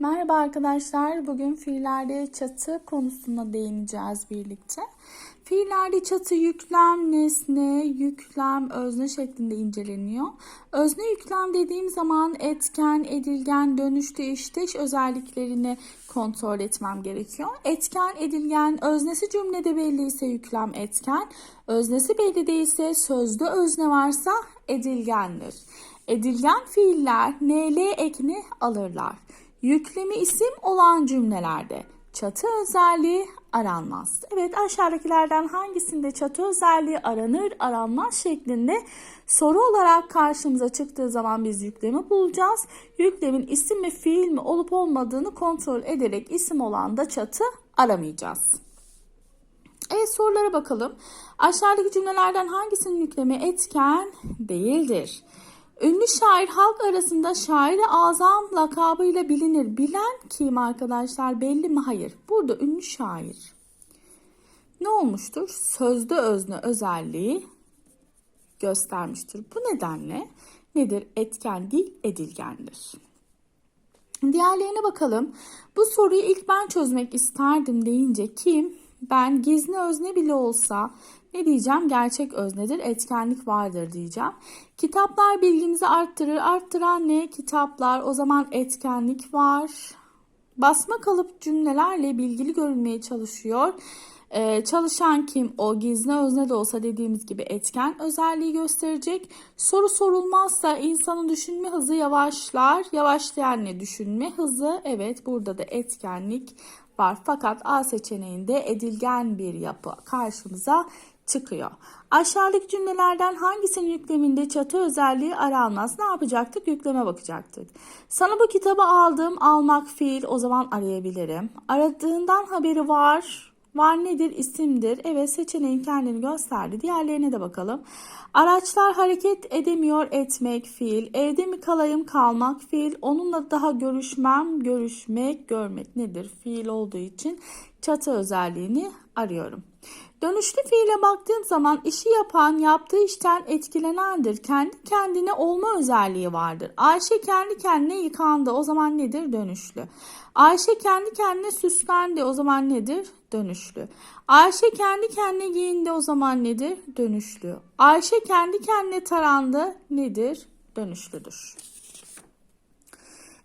Merhaba arkadaşlar. Bugün fiillerde çatı konusuna değineceğiz birlikte. Fiillerde çatı yüklem, nesne, yüklem, özne şeklinde inceleniyor. Özne yüklem dediğim zaman etken, edilgen, dönüştü, işteş özelliklerini kontrol etmem gerekiyor. Etken, edilgen, öznesi cümlede belli ise yüklem etken, öznesi belli değilse sözde özne varsa edilgendir. Edilgen fiiller nl ekini alırlar. Yüklemi isim olan cümlelerde çatı özelliği aranmaz. Evet aşağıdakilerden hangisinde çatı özelliği aranır aranmaz şeklinde soru olarak karşımıza çıktığı zaman biz yüklemi bulacağız. Yüklemin isim mi fiil mi olup olmadığını kontrol ederek isim olan da çatı aramayacağız. Evet sorulara bakalım. Aşağıdaki cümlelerden hangisinin yüklemi etken değildir? Ünlü şair halk arasında şairi azam lakabıyla bilinir. Bilen kim arkadaşlar belli mi? Hayır. Burada ünlü şair. Ne olmuştur? Sözde özne özelliği göstermiştir. Bu nedenle nedir? Etken değil edilgendir. Diğerlerine bakalım. Bu soruyu ilk ben çözmek isterdim deyince kim? Ben gizli özne bile olsa ne diyeceğim? Gerçek öznedir, etkenlik vardır diyeceğim. Kitaplar bilgimizi arttırır. Arttıran ne? Kitaplar. O zaman etkenlik var. Basma kalıp cümlelerle bilgili görünmeye çalışıyor. Ee, çalışan kim? O gizli özne de olsa dediğimiz gibi etken özelliği gösterecek. Soru sorulmazsa insanın düşünme hızı yavaşlar. Yavaşlayan ne? Düşünme hızı. Evet burada da etkenlik var. Fakat A seçeneğinde edilgen bir yapı karşımıza çıkıyor. Aşağıdaki cümlelerden hangisinin yükleminde çatı özelliği aranmaz? Ne yapacaktık? Yükleme bakacaktık. Sana bu kitabı aldım. Almak fiil o zaman arayabilirim. Aradığından haberi var. Var nedir? İsimdir. Evet seçeneğin kendini gösterdi. Diğerlerine de bakalım. Araçlar hareket edemiyor etmek fiil. Evde mi kalayım kalmak fiil. Onunla daha görüşmem görüşmek görmek nedir? Fiil olduğu için çatı özelliğini arıyorum. Dönüşlü fiile baktığım zaman işi yapan yaptığı işten etkilenendir. Kendi kendine olma özelliği vardır. Ayşe kendi kendine yıkandı. O zaman nedir? Dönüşlü. Ayşe kendi kendine süslendi. O zaman nedir? Dönüşlü. Ayşe kendi kendine giyindi. O zaman nedir? Dönüşlü. Ayşe kendi kendine tarandı. Nedir? Dönüşlüdür.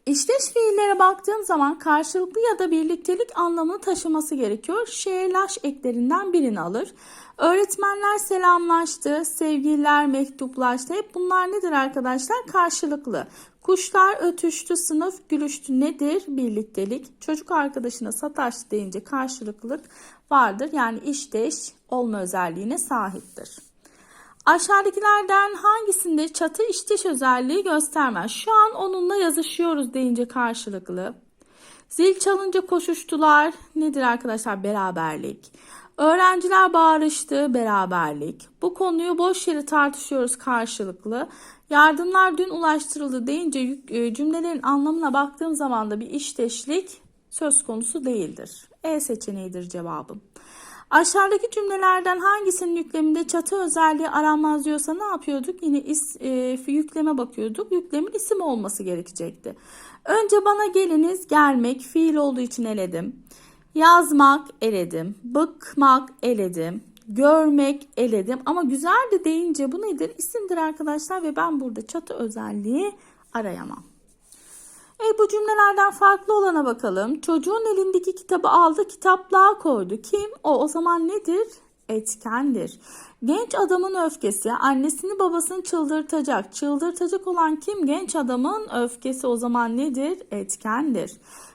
İşleş fiillere baktığım zaman karşılıklı ya da birliktelik anlamını taşıması gerekiyor. Şe'laş eklerinden birini alır. Öğretmenler selamlaştı, sevgililer mektuplaştı. Hep bunlar nedir arkadaşlar? Karşılıklı. Kuşlar ötüştü, sınıf gülüştü nedir? Birliktelik. Çocuk arkadaşına sataştı deyince karşılıklılık vardır. Yani işteş olma özelliğine sahiptir. Aşağıdakilerden hangisinde çatı işteş özelliği göstermez? Şu an onunla yazışıyoruz deyince karşılıklı. Zil çalınca koşuştular. Nedir arkadaşlar? Beraberlik. Öğrenciler bağırıştı. Beraberlik. Bu konuyu boş yere tartışıyoruz karşılıklı. Yardımlar dün ulaştırıldı deyince e, cümlelerin anlamına baktığım zaman da bir işteşlik söz konusu değildir. E seçeneğidir cevabım. Aşağıdaki cümlelerden hangisinin yükleminde çatı özelliği aranmaz diyorsa ne yapıyorduk? Yine is, e, yükleme bakıyorduk. Yüklemin isim olması gerekecekti. Önce bana geliniz gelmek fiil olduğu için eledim. Yazmak eledim. Bıkmak eledim. Görmek eledim. Ama güzel de deyince bu nedir? İsimdir arkadaşlar ve ben burada çatı özelliği arayamam. E bu cümlelerden farklı olana bakalım. Çocuğun elindeki kitabı aldı, kitaplığa koydu. Kim? O o zaman nedir? Etkendir. Genç adamın öfkesi annesini babasını çıldırtacak. Çıldırtacak olan kim? Genç adamın öfkesi o zaman nedir? Etkendir.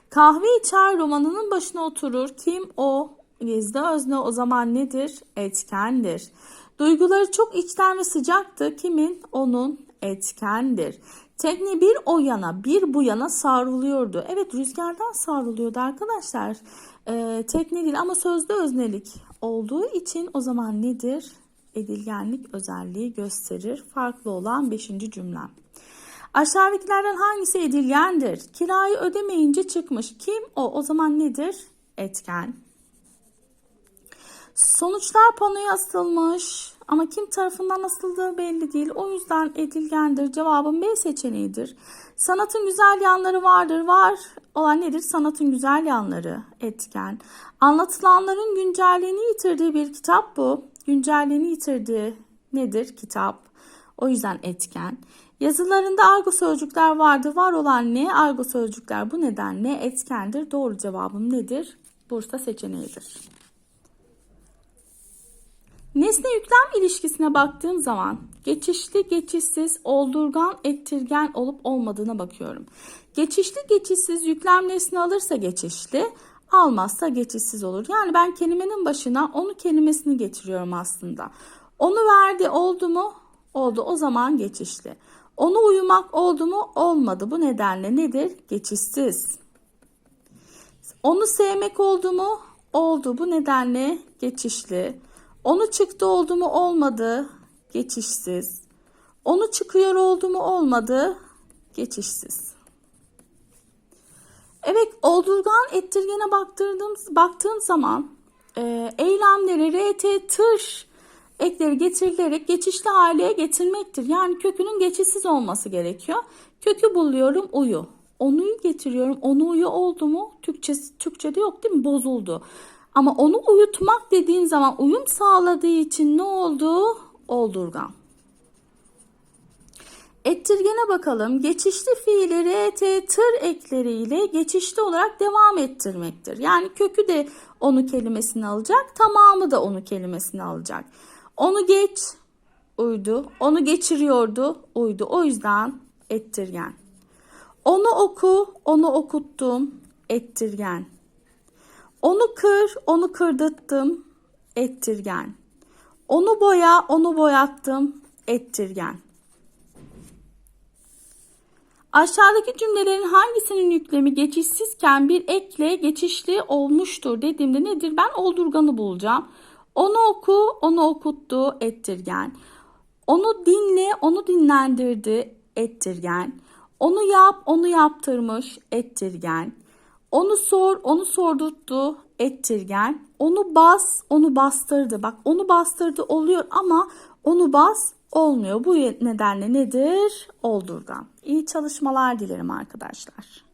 Kahve içer romanının başına oturur. Kim? O. Gizli özne o zaman nedir? Etkendir. Duyguları çok içten ve sıcaktı. Kimin? Onun etkendir. Tekne bir o yana bir bu yana savruluyordu. Evet rüzgardan savruluyordu arkadaşlar. Ee, tekne değil ama sözde öznelik olduğu için o zaman nedir? Edilgenlik özelliği gösterir. Farklı olan beşinci cümlem. Aşağıdakilerden hangisi edilgendir? Kirayı ödemeyince çıkmış. Kim o? O zaman nedir? Etken. Sonuçlar panoya asılmış. Ama kim tarafından asıldığı belli değil. O yüzden edilgendir. Cevabım B seçeneğidir. Sanatın güzel yanları vardır. Var olan nedir? Sanatın güzel yanları etken. Anlatılanların güncelliğini yitirdiği bir kitap bu. Güncelliğini yitirdiği nedir? Kitap. O yüzden etken. Yazılarında argo sözcükler vardı. Var olan ne? Argo sözcükler. Bu nedenle etkendir. Doğru cevabım nedir? Bursa seçeneğidir. Nesne yüklem ilişkisine baktığım zaman geçişli, geçişsiz, oldurgan, ettirgen olup olmadığına bakıyorum. Geçişli, geçişsiz yüklem nesne alırsa geçişli, almazsa geçişsiz olur. Yani ben kelimenin başına onu kelimesini getiriyorum aslında. Onu verdi oldu mu? Oldu. O zaman geçişli. Onu uyumak oldu mu? Olmadı. Bu nedenle nedir? Geçişsiz. Onu sevmek oldu mu? Oldu. Bu nedenle geçişli. Onu çıktı oldu mu? Olmadı. Geçişsiz. Onu çıkıyor oldu mu? Olmadı. Geçişsiz. Evet, oldurgan ettirgene baktırdığım, baktığım zaman e, eylemleri rt tır ekleri getirilerek geçişli hale getirmektir. Yani kökünün geçişsiz olması gerekiyor. Kökü buluyorum uyu. Onuyu getiriyorum. Onu uyu oldu mu? Türkçe, Türkçe'de yok değil mi? Bozuldu. Ama onu uyutmak dediğin zaman uyum sağladığı için ne oldu? Oldurgan. Ettirgene bakalım. Geçişli fiilleri t tır ekleriyle geçişli olarak devam ettirmektir. Yani kökü de onu kelimesini alacak, tamamı da onu kelimesini alacak. Onu geç, uydu. Onu geçiriyordu, uydu. O yüzden ettirgen. Onu oku, onu okuttum, ettirgen. Onu kır, onu kırdırttım, ettirgen. Onu boya, onu boyattım, ettirgen. Aşağıdaki cümlelerin hangisinin yüklemi geçişsizken bir ekle geçişli olmuştur dediğimde nedir? Ben oldurganı bulacağım. Onu oku, onu okuttu, ettirgen. Onu dinle, onu dinlendirdi, ettirgen. Onu yap, onu yaptırmış, ettirgen. Onu sor, onu sordurttu, ettirgen. Onu bas, onu bastırdı. Bak onu bastırdı oluyor ama onu bas olmuyor. Bu nedenle nedir? Oldurgan. İyi çalışmalar dilerim arkadaşlar.